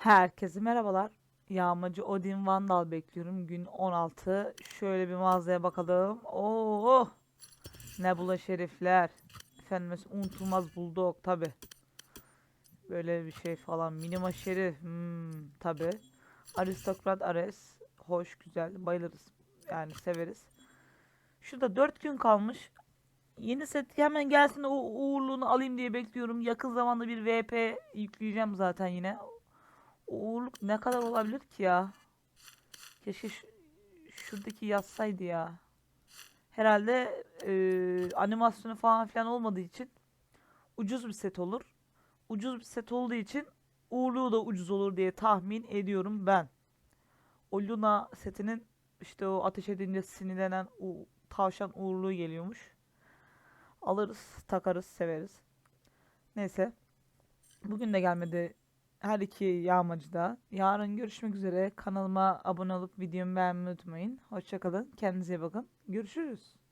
Herkese merhabalar. Yağmacı Odin Vandal bekliyorum. Gün 16. Şöyle bir mağazaya bakalım. Oo! Nebula şerifler. Efendim unutulmaz bulldog tabi. Böyle bir şey falan. Minima şerif. Hmm, tabi. Aristokrat Ares. Hoş, güzel. Bayılırız. Yani severiz. Şurada 4 gün kalmış. Yeni set hemen gelsin o uğurluğunu alayım diye bekliyorum. Yakın zamanda bir VP yükleyeceğim zaten yine. Uğurluk ne kadar olabilir ki ya? Keşke şu- şuradaki yazsaydı ya. Herhalde eee, animasyonu falan filan olmadığı için ucuz bir set olur. Ucuz bir set olduğu için uğurluğu da ucuz olur diye tahmin ediyorum ben. O Luna setinin işte o ateş edince sinirlenen o tavşan uğurluğu geliyormuş. Alırız, takarız, severiz. Neyse. Bugün de gelmedi her iki yağmacı da. Yarın görüşmek üzere. Kanalıma abone olup videomu beğenmeyi unutmayın. Hoşçakalın. Kendinize bakın. Görüşürüz.